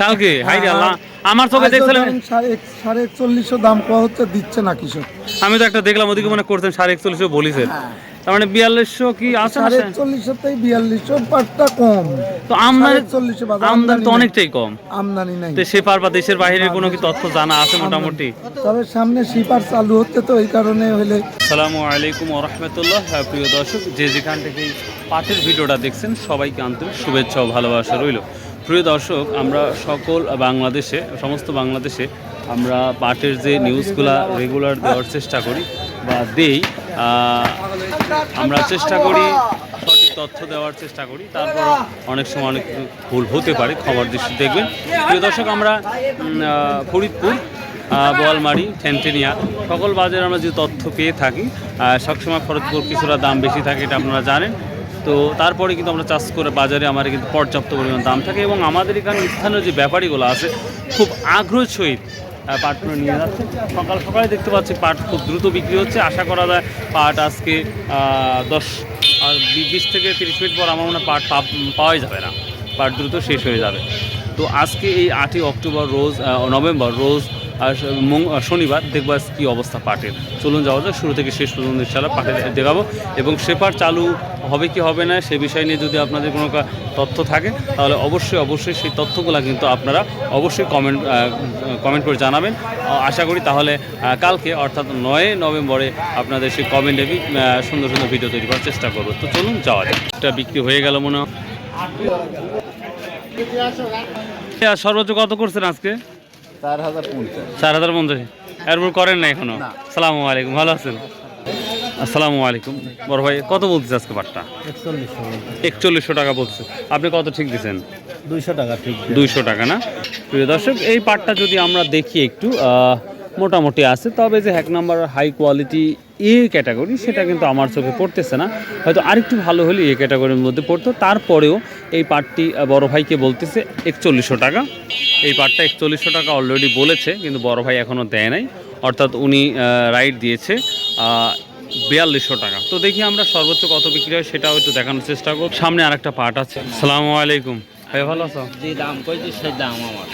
কালকে? হাই আল্লাহ। আমার চোখে দেখছিলাম সাড়ে একচল্লিশশো দাম পাওয়া হচ্ছে দিচ্ছে না কৃষক আমি তো একটা দেখলাম ওদিকে মনে করতেন সাড়ে একচল্লিশশো তার মানে বিয়াল্লিশশো কি আছে সাড়ে সে? বিয়াল্লিশশো পাটটা কম। তো আমদানি একচল্লিশশো আমদানি তো অনেকটাই কম। আমদানি নাই। তো সে বা দেশের বাইরে কোনো কি তথ্য জানা আছে মোটামুটি? তবে সামনে শিপার চালু হচ্ছে তো এই কারণে হলে আসসালামু আলাইকুম ওরহমতুল্লাহ প্রিয় দর্শক যে যেখান থেকে পাটের ভিডিওটা দেখছেন সবাইকে আন্তরিক শুভেচ্ছা ও ভালোবাসা রইল। প্রিয় দর্শক, আমরা সকল বাংলাদেশে, সমস্ত বাংলাদেশে আমরা পাটের যে নিউজগুলা রেগুলার দেওয়ার চেষ্টা করি বা দেই আমরা চেষ্টা করি সঠিক তথ্য দেওয়ার চেষ্টা করি। তারপর অনেক সময় অনেক ভুল হতে পারে, খবর দৃষ্টি দেখবেন। প্রিয় দর্শক, আমরা ফরিদপুর বোয়ালমারি ঠেনটেনিয়া সকল বাজারে আমরা যে তথ্য পেয়ে থাকি সবসময় ফরিদপুর কিছুটা দাম বেশি থাকে, এটা আপনারা জানেন। তো তারপরে কিন্তু আমরা চাষ করে বাজারে আমার কিন্তু পর্যাপ্ত পরিমাণ দাম থাকে এবং আমাদের এখানে স্থানীয় যে ব্যাপারীগুলো আছে, খুব আগ্রহ সহিত পাটগুলো নিয়ে যাচ্ছে। সকাল সকালে দেখতে পাচ্ছি পাট খুব দ্রুত বিক্রি হচ্ছে। আশা করা যায় পাট আজকে দশ বিশ থেকে তিরিশ মিনিট পর আমার মনে হয় পাট পাওয়াই যাবে না। পাট দ্রুত শেষ হয়ে যাবে। তো আজকে এই আটই অক্টোবর রোজ নভেম্বর রোজ আর শনিবার দেখব আজ কী অবস্থা পাটের। চলুন যাওয়া যাক শুরু থেকে শেষ পর্যন্ত ইনশাল্লাহ পাটের দেখাবো। এবং সে পাট চালু হবে কি হবে না সে বিষয় নিয়ে যদি আপনাদের কোনো তথ্য থাকে তাহলে অবশ্যই অবশ্যই সেই তথ্যগুলো কিন্তু আপনারা অবশ্যই কমেন্ট কমেন্ট করে জানাবেন। আশা করি তাহলে কালকে অর্থাৎ নয় নভেম্বরে আপনাদের সেই কমেন্টে সুন্দর সুন্দর ভিডিও তৈরি করার চেষ্টা করব। তো চলুন যাওয়া যাক। এটা বিক্রি হয়ে গেল মনে হয়। সর্বোচ্চ কত করছেন আজকে? চার হাজার পঞ্চাশ। চার হাজার পঞ্চাশ। এরপর করেন না এখনও? সালামু আলাইকুম ভালো আছেন? আসসালামু আলাইকুম। বড় ভাই কত বলতেছে আজকে পাটটা একচল্লিশশো। একচল্লিশশো টাকা বলছে আপনি কত ঠিক দিচ্ছেন দুইশো টাকা ঠিক দুইশো টাকা না? প্রিয় দর্শক এই পাটটা যদি আমরা দেখি একটু মোটামুটি আছে তবে যে এক নম্বর হাই কোয়ালিটি এ ক্যাটাগরি সেটা কিন্তু আমার চোখে পড়তেছে না। হয়তো আরেকটু ভালো হলে এ ক্যাটাগরির মধ্যে পড়তো। তারপরেও এই আহ, বড় ভাইকে বলতেছে একচল্লিশশো টাকা। এই পাটটা একচল্লিশশো টাকা অলরেডি বলেছে কিন্তু বড় ভাই এখনও দেয় নাই। অর্থাৎ উনি রাইট দিয়েছে বিয়াল্লিশশো টাকা। তো দেখি আমরা সর্বোচ্চ কত বিক্রি হয় সেটাও একটু দেখানোর চেষ্টা করব। সামনে আরেকটা পাট আছে। সালামু আলাইকুম। ভাই ভালো আছো? যে দাম সেই দাম আমার।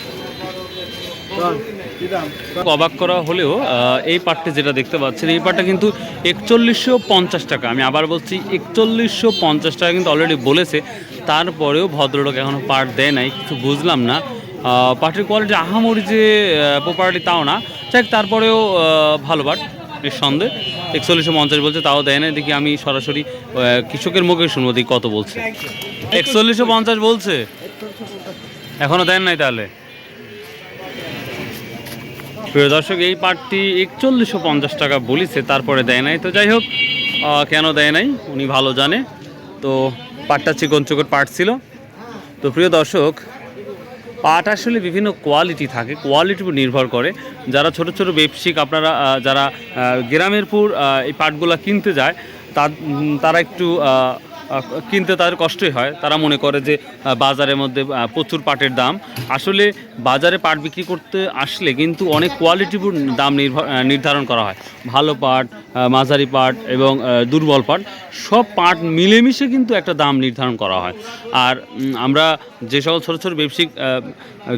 অবাক করা হলেও এই পাটটি যেটা দেখতে পাচ্ছেন এই পাটটা কিন্তু একচল্লিশশো পঞ্চাশ টাকা। আমি আবার বলছি একচল্লিশশো পঞ্চাশ টাকা কিন্তু অলরেডি বলেছে। তারপরেও ভদ্রলোক এখনও পাট দেয় নাই কিছু বুঝলাম না। পাটের কোয়ালিটি আহামরি যে প্রপার্টি তাও না। যাক তারপরেও ভালো পাট নিঃসন্দেহে। একচল্লিশশো পঞ্চাশ বলছে তাও দেয় না দেখি আমি সরাসরি কৃষকের মুখে শুনব দেখি কত বলছে। একচল্লিশশো পঞ্চাশ বলছে? এখনও দেন নাই তাহলে? প্রিয় দর্শক এই পাটটি একচল্লিশশো পঞ্চাশ টাকা বলিছে তারপরে দেয় নাই। তো যাই হোক কেন দেয় নাই উনি ভালো জানে। তো পাটটা চিকন চিকন পাট ছিল। তো প্রিয় দর্শক পাট আসলে বিভিন্ন কোয়ালিটি থাকে কোয়ালিটির উপর নির্ভর করে। যারা ছোট ছোট ব্যবসায়িক আপনারা যারা আহ, গ্রামের পুর এই পাটগুলা কিনতে যায় তারা একটু কিনতে তাদের কষ্টই হয়। তারা মনে করে যে বাজারের মধ্যে প্রচুর পাটের দাম। আসলে বাজারে পাট বিক্রি করতে আসলে কিন্তু অনেক কোয়ালিটির উপর দাম নির্ধারণ করা হয়। ভালো পাট মাঝারি পাট এবং দুর্বল পাট, সব পাট মিলেমিশে কিন্তু একটা দাম নির্ধারণ করা হয়। আর আমরা যে সকল ছোটো ছোটো ব্যবসায়িক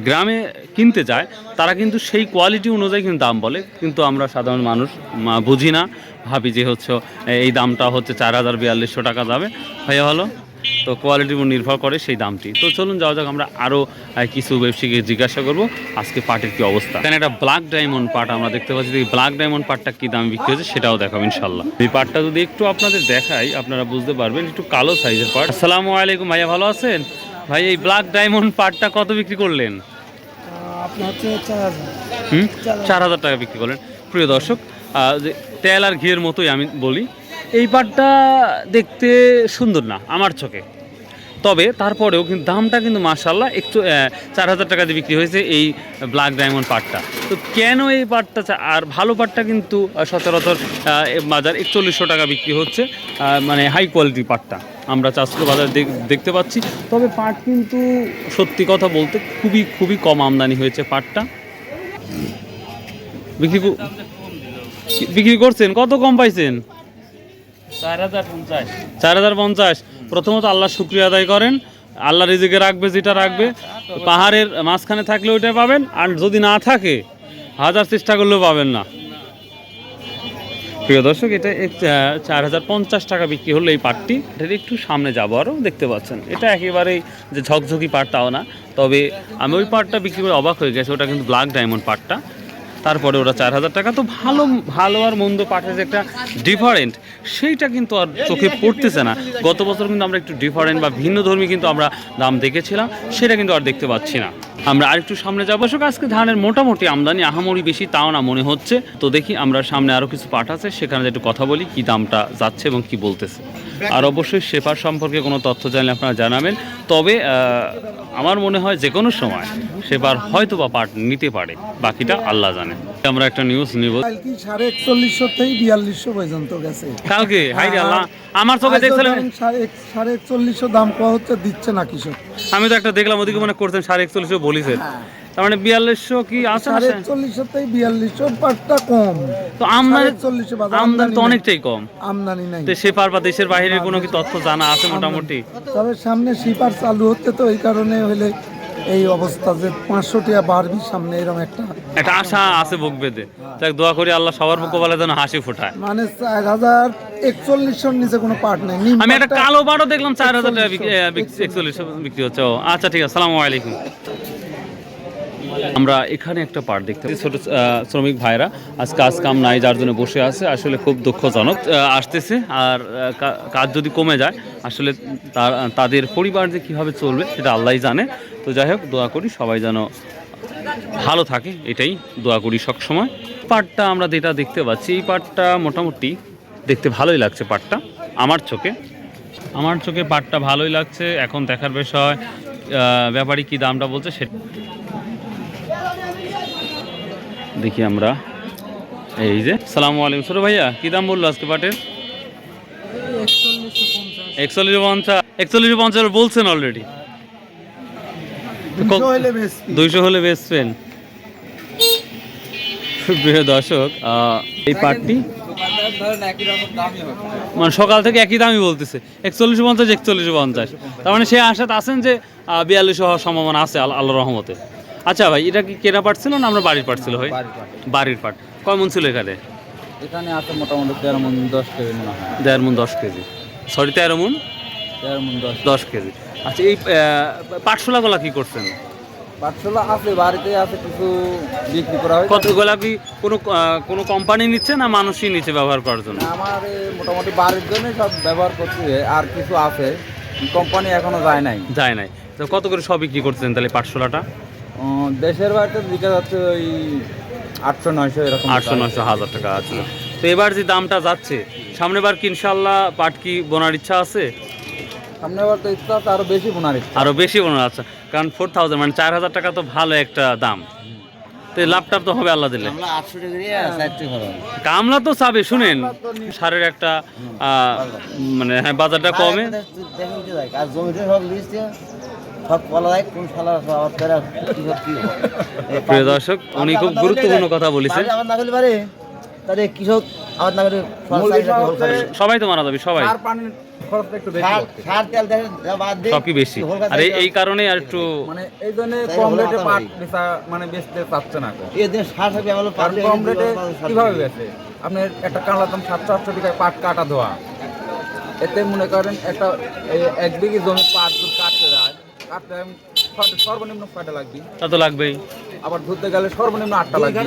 গ্রামে কিনতে যায়, তারা কিন্তু সেই কোয়ালিটি অনুযায়ী কিন্তু দাম বলে। কিন্তু আমরা সাধারণ মানুষ বুঝি না। ভাবি যে হচ্ছে এই দামটা হচ্ছে চার হাজার বিয়াল্লিশশো টাকা যাবে ভাইয়া ভালো? তো কোয়ালিটির উপর নির্ভর করে সেই দামটি। তো চলুন যাওয়া যাক আমরা আরও কিছু ব্যবসায়ীকে জিজ্ঞাসা করব আজকে পাটের কি অবস্থা। এখানে একটা ব্ল্যাক ডায়মন্ড পাট আমরা দেখতে পাচ্ছি এই ব্ল্যাক ডায়মন্ড পাটটা কি দাম বিক্রি হচ্ছে সেটাও দেখাবো ইনশাল্লাহ। এই পাটটা যদি একটু আপনাদের দেখাই আপনারা বুঝতে পারবেন একটু কালো সাইজের পাট। আসসালামু আলাইকুম ভাইয়া ভালো আছেন? ভাই এই ব্ল্যাক ডায়মন্ড পাটটা কত বিক্রি করলেন? চার হাজার। হুম? চার হাজার। টাকা বিক্রি করলেন। প্রিয় দর্শক যে তেল আর ঘিয়ের মতোই আমি বলি। এই পাটটা দেখতে সুন্দর না, আমার চোখে। তবে তারপরেও কিন্তু দামটা কিন্তু মার্শাল্লাহ একটু চার হাজার টাকা দিয়ে বিক্রি হয়েছে এই ব্ল্যাক ডায়মন্ড পাটটা। তো কেন এই পাটটা আর ভালো পাটটা কিন্তু সচরাচর বাজার একচল্লিশশো টাকা বিক্রি হচ্ছে মানে হাই কোয়ালিটি পাটটা আমরা চাষগুলো বাজারে দেখ- দেখতে পাচ্ছি। তবে পাট কিন্তু সত্যি কথা বলতে খুবই খুবই কম আমদানি হয়েছে পাটটা। বিক্রি বিক্রি করছেন? কত কম পাইছেন? চার হাজার পঞ্চাশ। প্রথমত আল্লাহ শুক্রিয়া আদায় করেন। আল্লাহ রিজিকে রাখবে যেটা রাখবে। পাহাড়ের মাঝখানে থাকলে ওইটা পাবেন আর যদি না থাকে হাজার চেষ্টা করলেও পাবেন না। প্রিয় দর্শক এটা চার হাজার পঞ্চাশ টাকা বিক্রি হলো এই পাটটি। এটার একটু সামনে যাব আরও দেখতে পাচ্ছেন। এটা একেবারেই যে ঝকঝকি পাট তাও না। তবে আমি ওই পাটটা বিক্রি করে অবাক হয়ে গেছে। ওটা কিন্তু ব্ল্যাক ডায়মন্ড পাটটা। তারপরে ওরা চার হাজার টাকা। তো ভালো ভালো আর মন্দ পাটের যে একটা ডিফারেন্ট সেইটা কিন্তু আর চোখে পড়তেছে না। গত বছর কিন্তু আমরা একটু ডিফারেন্ট বা ভিন্ন ধর্মী কিন্তু আমরা দাম দেখেছিলাম। সেটা কিন্তু আর দেখতে পাচ্ছি না। আমরা আরেকটু সামনে যাব। অবশ্য আজকে ধানের মোটামুটি আমদানি আহামরি বেশি তাও না মনে হচ্ছে। তো দেখি আমরা সামনে আরও কিছু পাঠ আছে সেখানে একটু কথা বলি কি দামটা যাচ্ছে এবং কি বলতেছে। আর অবশ্যই সেপার সম্পর্কে কোনো তথ্য জানলে আপনারা জানাবেন। তবে আমার মনে হয় যে কোনো সময় সেবার হয়তো বা পাট নিতে পারে বাকিটা আল্লাহ জানে। আমরা একটা নিউজ নিব। সাড়ে একচল্লিশশো থেকে বিয়াল্লিশশো পর্যন্ত গেছে। কালকে? হাই আল্লাহ আমার চোখে দেখছিলাম সাড়ে একচল্লিশশো দাম পাওয়া হচ্ছে দিচ্ছে না কৃষক। আমি তো একটা দেখলাম ওদিকে মনে করছেন সাড়ে একচল্লিশশো বলিছেন। তার মানে বিয়াল্লিশশো কি আছে না? একচল্লিশশো থেকে বিয়াল্লিশশো পাটটা কম। তো আমদানি একচল্লিশশো বাজার আমদানি তো অনেকটাই কম। আমদানি নাই। তো সেপার বা দেশের কোনো কি তথ্য জানা আছে মোটামুটি? তবে সামনে চালু হচ্ছে তো এই কারণে হলে এই অবস্থা যে পাঁচশো টাকা বাড়বি সামনে এরকম একটা একটা আশা আছে বুক বেঁধে। যাক দোয়া করি আল্লাহ সবার মুখ বলে যেন হাসি ফোটায়। মানে চার হাজার একচল্লিশশোর নিচে কোনো পাট নেই। আমি একটা কালো বারও দেখলাম চার হাজার টাকা একচল্লিশ বিক্রি হচ্ছে। ও আচ্ছা ঠিক আছে। সালামু আলাইকুম। আমরা এখানে একটা পার্ট দেখতে পাচ্ছি। ছোট শ্রমিক ভাইরা আজ কাজ কাম নাই, যার জন্য বসে আছে। আসলে খুব দুঃখজনক আসতেছে। আর কাজ যদি কমে যায়, আসলে তার, তাদের পরিবার যে কীভাবে চলবে সেটা আল্লাহই জানে। তো যাই হোক, দোয়া করি সবাই যেন ভালো থাকে, এটাই দোয়া করি সবসময়। পাটটা আমরা যেটা দেখতে পাচ্ছি, এই পাটটা মোটামুটি দেখতে ভালোই লাগছে পাটটা আমার চোখে। আমার চোখে পাটটা ভালোই লাগছে। এখন দেখার বিষয় ব্যাপারী কি দামটা বলছে সে দেখি আমরা। এই যে সালামু আলাইকুম। ছোট ভাইয়া কি দাম বলল আজকে পাটের? একচল্লিশ পঞ্চাশ। একচল্লিশ পঞ্চাশ বলছেন অলরেডি দুইশো হলে বেচবেন প্রিয় দর্শক এই পাটটি মানে সকাল থেকে একই দামই বলতেছে। একচল্লিশ পঞ্চাশ একচল্লিশ পঞ্চাশ। তার মানে সে আশাতে আছেন যে বিয়াল্লিশ হওয়ার সম্ভাবনা আছে আল্লাহ রহমতে। আচ্ছা ভাই এটা কি কেনা পাট ছিল না আমরা বাড়ির পাট ছিল ভাই? বাড়ির পাট। কয় মন ছিল এখানে? এখানে আছে মোটামুটি তেরো মন দশ কেজি মনে হয়। দেড় মন দশ কেজি। সরি তেরো মন তেরো মন দশ দশ কেজি। আচ্ছা এই পাটশোলাগুলা কি করছেন? পাটশোলা আছে বাড়িতে আছে কিছু বিক্রি করা হয়। কতগুলা কি কোনো কোনো কোম্পানি নিচ্ছে না মানুষই নিচ্ছে ব্যবহার করার জন্য? আমার মোটামুটি বাড়ির জন্য সব ব্যবহার করছি আর কিছু আছে। কোম্পানি এখনও যায় নাই। যায় নাই। তো কত করে সব বিক্রি করতেছেন তাহলে পাটশোলাটা? দেশের বাড়িতে বিক্রি যাচ্ছে ওই আটশো নয়শো এরকম আটশো নয়শো হাজার টাকা আছে। তো এবার যে দামটা যাচ্ছে সামনে বার কি ইনশাল্লাহ পাট কি বোনার ইচ্ছা আছে? সামনে বার তো ইচ্ছা আছে আরও বেশি বোনার ইচ্ছা আরও বেশি বোনার আছে কারণ ফোর থাউজেন্ড মানে চার হাজার টাকা তো ভালো একটা দাম। তো এই লাভটাপ তো হবে আল্লাহ দিলে। কামলা তো চাবে শুনেন। সারের একটা মানে হ্যাঁ বাজারটা কমে। প্রিয় দর্শক উনি খুব গুরুত্বপূর্ণ কথা বলেছেন। তাহলে কৃষক সবাই তো মারা যাবে সবাই। বেশি আর এই- কারণে আর একটু মানে এই জন্য তাই কম রেটে পাট বেচা মানে বেচতে চাচ্ছে না এখন। এদিন সার থাকবে আমার কারণ কম রেটে কীভাবে বেচে? আপনার একটা সাতশো আটশো টাকায় পাট কাটা ধোয়া। এতে মনে করেন একটা এক বিঘি জমি পাট কাটতে ছয়টা- সর্বনিম্ন লাগবে। তা তো লাগবেই। আবার ধরতে গেলে সর্বনিম্ন আটটা লাগবে।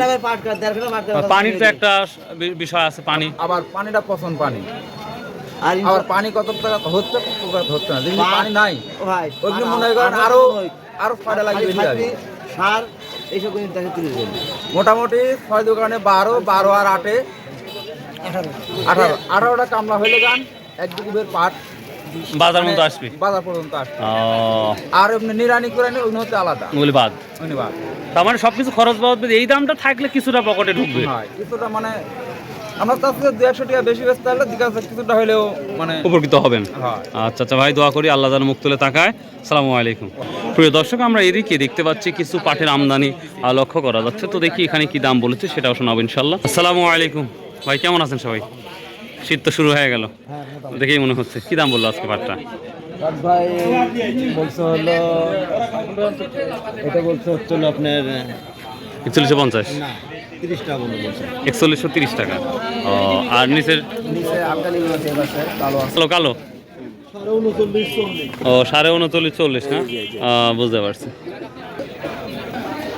পানির তো একটা বিষয় আছে পানি। আবার পানিটা পছন্দ পানি। আর আবার পানি কত টাকা? হচ্ছে না। পানি নাই ওইগুলো মনে করেন আরও আরও ছয়টা লাগবে সার এইসব করে দেখে তুলে দেবেন মোটামুটি ছয় দোকানে বারো বারো আর আটে। আঠারো। আঠারোটা কামলা হইলে গান এক দুগুবের পাট। বাজার মতো আসবে? বাজার পর্যন্ত আসবে। ও, আর এমনি নিরানি করে নিলে ওগুলো হচ্ছে আলাদা। ওগুলি বাদ। ওগুলো বাদ। তার মানে সবকিছু খরচ বাবদ বাদ এই দামটা থাকলে কিছুটা পকেটে ঢুকবে। হয় কিছুটা মানে আমরা তার থেকে দু একশো টাকা বেশি বেচতে পারলে দিকে কিছুটা হলেও মানে উপকৃত হবেন। আচ্ছা আচ্ছা ভাই দোয়া করি আল্লাহ যেন মুখ তুলে তাকায়। সালামু আলাইকুম। প্রিয় দর্শক আমরা এদিকে দেখতে পাচ্ছি কিছু পাটের আমদানি লক্ষ্য করা যাচ্ছে। তো দেখি এখানে কি দাম বলেছে সেটাও শোনাবো ইনশাল্লাহ আসসালামু আলাইকুম। ভাই কেমন আছেন সবাই? শীত তো শুরু হয়ে গেল। দেখেই মনে হচ্ছে। কি দাম বলল আজকে পাটটা ভাই বলছে হলো এটা বলছে হচ্ছে আপনার একচল্লিশশো পঞ্চাশ। একচল্লিশশো তিরিশ টাকা। ও আর নিচের? কালো ও সাড়ে উনচল্লিশ চল্লিশ না? বুঝতে পারছি।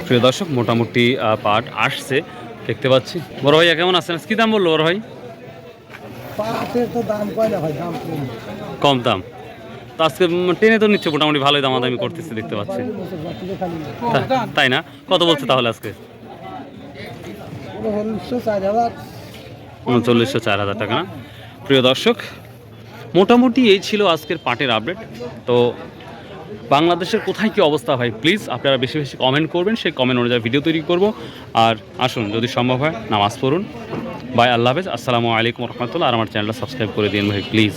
প্রিয় দর্শক মোটামুটি পাট আসছে। দেখতে পাচ্ছি। বড় ভাইয়া কেমন আছেন? কি দাম বলল বড় ভাই? পাটের তো দাম কয় না ভাই? দাম কম। কম দাম। তো আজকে ট্রেনে টেনে তো নিচ্ছে মোটামুটি ভালোই দাম আমি করতেছি দেখতে পাচ্ছি। তাই না? কত বলছে তাহলে আজকে? উনচল্লিশশো চার হাজার টাকা না? প্রিয় দর্শক মোটামুটি এই ছিল আজকের পাটের আপডেট। তো বাংলাদেশের কোথায় কী অবস্থা ভাই প্লিজ আপনারা বেশি বেশি কমেন্ট করবেন, সেই কমেন্ট অনুযায়ী ভিডিও তৈরি করব। আর আসুন, যদি সম্ভব হয়, নামাজ পড়ুন। বাই আল্লাহ হাফেজ। আসসালামু আলাইকুম রহমতুল্লাহ। আর আমার চ্যানেলটা সাবস্ক্রাইব করে দিন ভাই প্লিজ